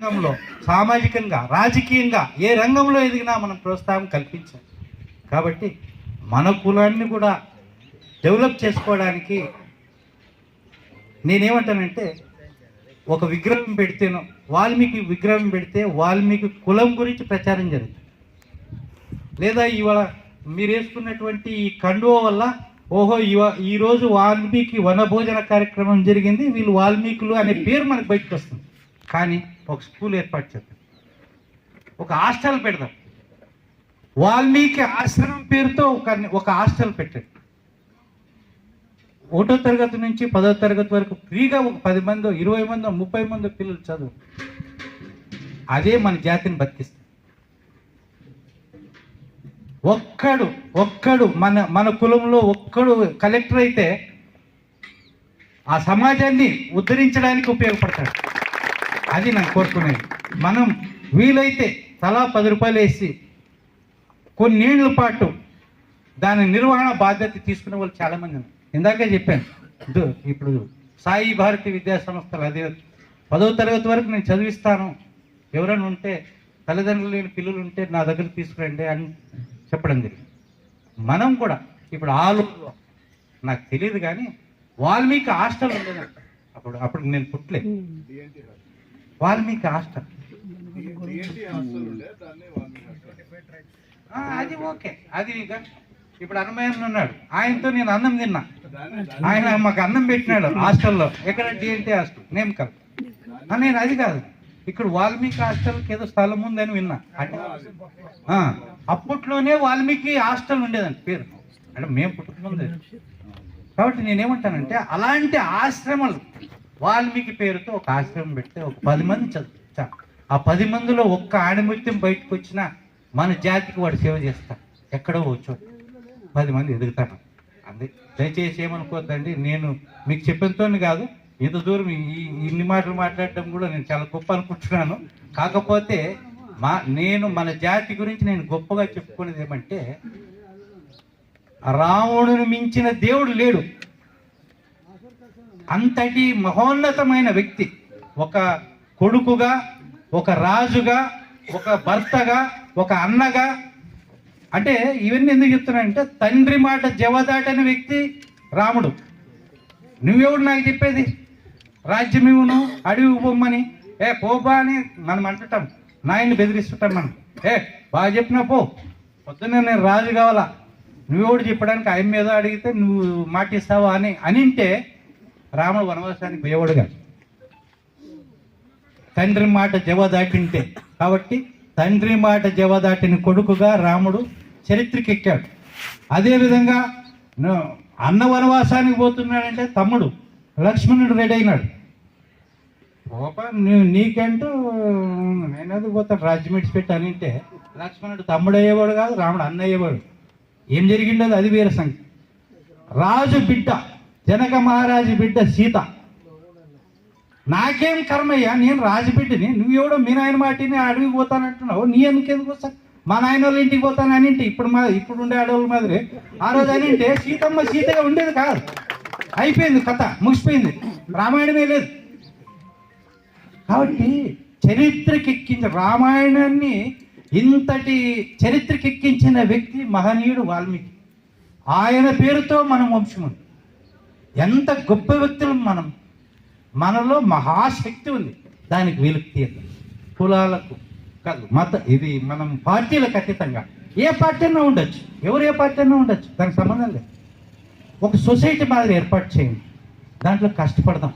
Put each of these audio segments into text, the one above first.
రంగంలో సామాజికంగా రాజకీయంగా ఏ రంగంలో ఎదిగినా మనం ప్రోత్సాహం కల్పించాలి. కాబట్టి మన కులాన్ని కూడా డెవలప్ చేసుకోవడానికి నేనేమంటానంటే ఒక విగ్రహం పెడితేనో వాల్మీకి విగ్రహం పెడితే వాల్మీకి కులం గురించి ప్రచారం జరుగుతుంది. లేదా ఇవాళ మీరు వేసుకున్నటువంటి ఈ కండువ వల్ల ఓహో ఇవ ఈరోజు వాల్మీకి వనభోజన కార్యక్రమం జరిగింది వీళ్ళు వాల్మీకులు అనే పేరు మనకు బయటకు వస్తుంది కానీ ఒక స్కూల్ ఏర్పాటు చేద్దాం. ఒక హాస్టల్ పెడదాం. వాల్మీకి ఆశ్రమం పేరుతో ఒక ఒక హాస్టల్ పెట్టండి. ఒకటో తరగతి నుంచి పదో తరగతి వరకు ఫ్రీగా ఒక పది మందో ఇరవై మందో ముప్పై మందో పిల్లలు చదువు. అదే మన జాతిని బతికిస్తుంది. ఒక్కడు ఒక్కడు మన మన కులంలో ఒక్కడు కలెక్టర్ అయితే ఆ సమాజాన్ని ఉద్ధరించడానికి ఉపయోగపడతాడు. అది నేను కోరుకునేది. మనం వీలైతే తలా పది రూపాయలు వేసి కొన్నేళ్ళ పాటు దాని నిర్వహణ బాధ్యత తీసుకునే వాళ్ళు చాలామంది ఉన్నారు. ఇందాకే చెప్పాను. ఇదో ఇప్పుడు సాయి భారతి విద్యా సంస్థలు అదే పదో తరగతి వరకు నేను చదివిస్తాను. ఎవరైనా ఉంటే తల్లిదండ్రులు లేని పిల్లలు ఉంటే నా దగ్గర తీసుకురండి అని చెప్పడం జరిగింది. మనం కూడా ఇప్పుడు ఆలూరులో నాకు తెలియదు కానీ వాల్మీకి హాస్టల్ ఉండేది అప్పుడు అప్పుడు నేను పుట్టలే వాల్మీకి హాస్టల్. అది ఓకే. అది ఇక ఇప్పుడు అన్నమయ్య ఉన్నాడు. ఆయనతో నేను అన్నం తిన్నా. ఆయన మాకు అన్నం పెట్టినాడు హాస్టల్లో. ఎక్కడ? DNT hostel. నేమ్ కాదు నేను అది కాదు. ఇక్కడ వాల్మీకి హాస్టల్కి ఏదో స్థలం ఉందని విన్నా. అంటే అప్పట్లోనే వాల్మీకి హాస్టల్ ఉండేదండి పేరు. అంటే మేము పుట్టుకుంది కాబట్టి నేనేమంటానంటే అలాంటి ఆశ్రమాలు వాల్మీకి పేరుతో ఒక ఆశ్రమం పెడితే ఒక పది మంది చదువుతాం ఆ పది మందిలో ఒక్క ఆణిముత్యం బయటకు వచ్చినా మన జాతికి వాడు సేవ చేస్తా ఎక్కడో వచ్చో పది మంది ఎదుగుతాను అందే దయచేసి ఏమనుకోద్దండి నేను మీకు చెప్పినతో కాదు ఇంత దూరం ఈ ఇన్ని మాటలు మాట్లాడటం కూడా నేను చాలా గొప్ప అనుకుంటున్నాను. కాకపోతే మా నేను మన జాతి గురించి నేను గొప్పగా చెప్పుకునేది ఏమంటే రావణుని మించిన దేవుడు లేడు. అంతటి మహోన్నతమైన వ్యక్తి. ఒక కొడుకుగా ఒక రాజుగా ఒక భర్తగా ఒక అన్నగా. అంటే ఇవన్నీ ఎందుకు చెప్తున్నానంటే తండ్రి మాట జవదాటని వ్యక్తి రాముడు. నువ్వెవడు నాకు చెప్పేది? రాజ్యం ఇవ్వను అడవి పొమ్మని ఏ పోబా అని మనం అంటుంటాం. నాయన్ని బెదిరిస్తుంటాం మనం. ఏ బాగా చెప్పినా పో. పొద్దున్న నేను రాజు కావాలా? నువ్వెవడు చెప్పడానికి ఆయన మీద అడిగితే నువ్వు మాటిస్తావా అని అనింటే రాముడు వనవాసానికి పోయేవాడుగా. తండ్రి మాట జవ దాటింటే. కాబట్టి తండ్రి మాట జవ దాటిన కొడుకుగా రాముడు చరిత్రకెక్కాడు అదేవిధంగా అన్న వనవాసానికి పోతున్నాడంటే తమ్ముడు లక్ష్మణుడు రెడీ అయినాడు. పోపా నీ- నీకంటూ నేనది పోతాను? రాజ్యం విడిచిపెట్టి అని అంటే లక్ష్మణుడు తమ్ముడు అయ్యేవాడు కాదు రాముడు అన్న అయ్యేవాడు. ఏం జరిగిండదు? అది వేరే సంగతి రాజు బిడ్డ. జనక మహారాజు బిడ్డ సీత. నాకేం కర్మయ్యా? నేను రాజబిడ్డని. నువ్వు ఎవడో మీ నాయన మాటిని అడవికి పోతానంటున్నావు. నీ ఎందుకు ఎందుకు వస్తా మా నాయన వాళ్ళ ఇంటికి పోతాను అని అంటే ఇప్పుడు మా ఇప్పుడు ఉండే అడవుల మాదిరి ఆ రోజు అని అంటే సీతమ్మ సీతగా ఉండేది కాదు. అయిపోయింది కథ ముగిసిపోయింది. రామాయణమే లేదు. కాబట్టి చరిత్రకెక్కించిన రామాయణాన్ని ఇంతటి చరిత్రకెక్కించిన వ్యక్తి మహనీయుడు వాల్మీకి. ఆయన పేరుతో మనం వంశం ఉంది. ఎంత గొప్ప వ్యక్తులు మనం. మనలో మహాశక్తి ఉంది. దానికి వీలుకు తీయదు కులాలకు కాదు మత ఇది మనం పార్టీలకు అతీతంగా ఏ పార్టీ అయినా ఉండొచ్చు. ఎవరు ఏ పార్టీ అయినా ఉండొచ్చు. దానికి సంబంధం లేదు. ఒక సొసైటీ మాదిరి ఏర్పాటు చేయండి. దాంట్లో కష్టపడదాం.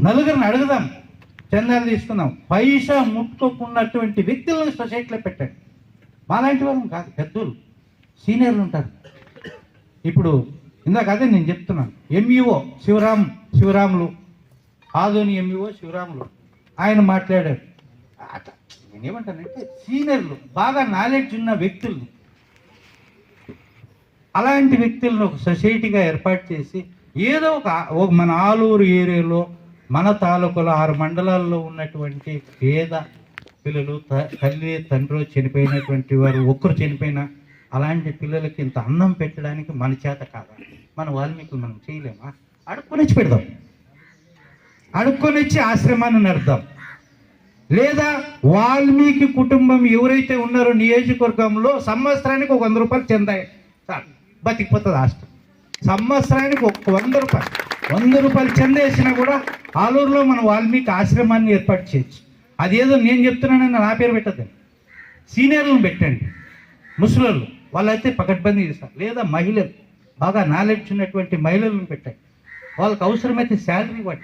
నలుగురిని అడుగుదాం. చందాలు తీసుకుందాం. పైసా ముట్టుకోకున్నటువంటి వ్యక్తులను సొసైటీలో పెట్టండి. మాలాంటి వాళ్ళం కాదు. పెద్దలు సీనియర్లు ఉంటారు. ఇప్పుడు ఇందాక అదే నేను చెప్తున్నాను. ఎంఈఓ శివరాం శివరాములు. ఆధోని ఎంఈఓ శివరాములు. ఆయన మాట్లాడారు. నేనేమంటానంటే సీనియర్లు బాగా నాలెడ్జ్ ఉన్న వ్యక్తులు అలాంటి వ్యక్తులను ఒక సొసైటీగా ఏర్పాటు చేసి ఏదో ఒక మన ఆలూరు ఏరియాలో మన తాలూకులో ఆరు మండలాల్లో ఉన్నటువంటి పేద పిల్లలు త- తల్లి తండ్రి చనిపోయినటువంటి వారు ఒక్కరు చనిపోయినా అలాంటి పిల్లలకి ఇంత అన్నం పెట్టడానికి మన చేత కాదా? మన వాల్మీకులు మనం చేయలేమా? అడుక్కొనిచ్చి పెడదాం. అడుక్కొనిచ్చి ఆశ్రమాన్ని నడదాం లేదా వాల్మీకి కుటుంబం ఎవరైతే ఉన్నారో నియోజకవర్గంలో సంవత్సరానికి ఒక వంద రూపాయలు చెందాయి. బతికిపోతుంది హాస్టల్ సంవత్సరానికి ఒక వంద రూపాయలు. వంద రూపాయలు చెందేసినా కూడా ఆలూరులో మనం వాల్మీకి ఆశ్రమాన్ని ఏర్పాటు చేయొచ్చు. అదేదో నేను చెప్తున్నానని నా పేరు పెట్టద్దండి. సీనియర్లను పెట్టండి. ముసలోళ్ళు. వాళ్ళైతే పకడ్బందీ చేస్తారు. లేదా మహిళలు బాగా నాలెడ్జ్ ఉన్నటువంటి మహిళలను పెట్టాయి. వాళ్ళకి అవసరమైతే శాలరీ ఇవ్వండి.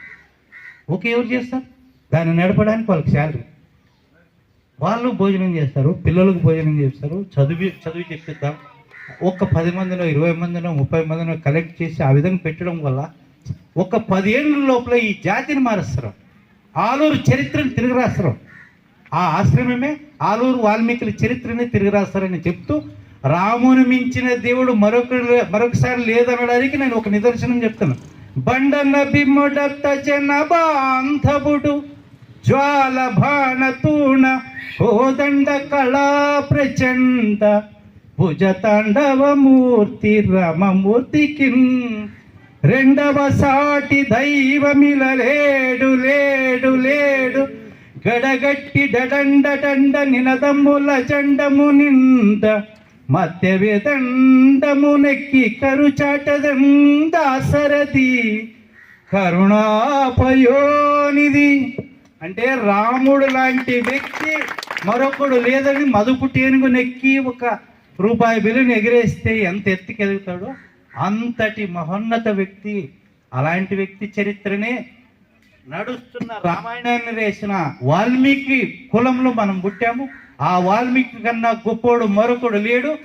ఓకే ఎవరు చేస్తారు? దాన్ని నడపడానికి వాళ్ళకి శాలరీ వాళ్ళు భోజనం చేస్తారు పిల్లలకు భోజనం చేస్తారు చదివి చదివి చెప్పిద్దాం. ఒక్క పది మందిలో ఇరవై మందిలో ముప్పై మందిలో కలెక్ట్ చేసి ఆ విధంగా పెట్టడం వల్ల ఒక పదేళ్ళ లోపల ఈ జాతిని మారుస్తారు. ఆలూరు చరిత్రను తిరిగి రాస్తారు. ఆ ఆశ్రమమే ఆలూరు వాల్మీకుల చరిత్రని తిరిగి రాస్తారని చెప్తూ రామును మించిన దేవుడు మరొక మరొకసారి లేదనడానికి నేను ఒక నిదర్శనం చెప్తాను బండన బిమ్మడత్త జన బాంధవుడు జ్వాల బాణ తూణ కోదండ కళా ప్రచండ భుజ తాండవమూర్తి రమమూర్తికి. రెండవ సాటి దైవమిల లేడు లేడు లేడు గడగట్టి డడండ డండ నినదమ్ముల చండము నింద. మధ్య విదండము నెక్కి కరుచాటదందాసరది కరుణాపయోనిది అంటే రాముడు లాంటి వ్యక్తి మరొకడు లేదని మదుపు టేనుగు నెక్కి ఒక రూపాయి బిల్లుని ఎగిరేస్తే ఎంత ఎత్తుకెళ్తాడో అంతటి మహోన్నత వ్యక్తి అలాంటి వ్యక్తి చరిత్రనే నడుస్తున్న రామాయణాన్ని వేసిన వాల్మీకి కులంలో మనం పుట్టాము. ఆ వాల్మీకి కన్నా గొప్పోడు మరొకడు లేడు.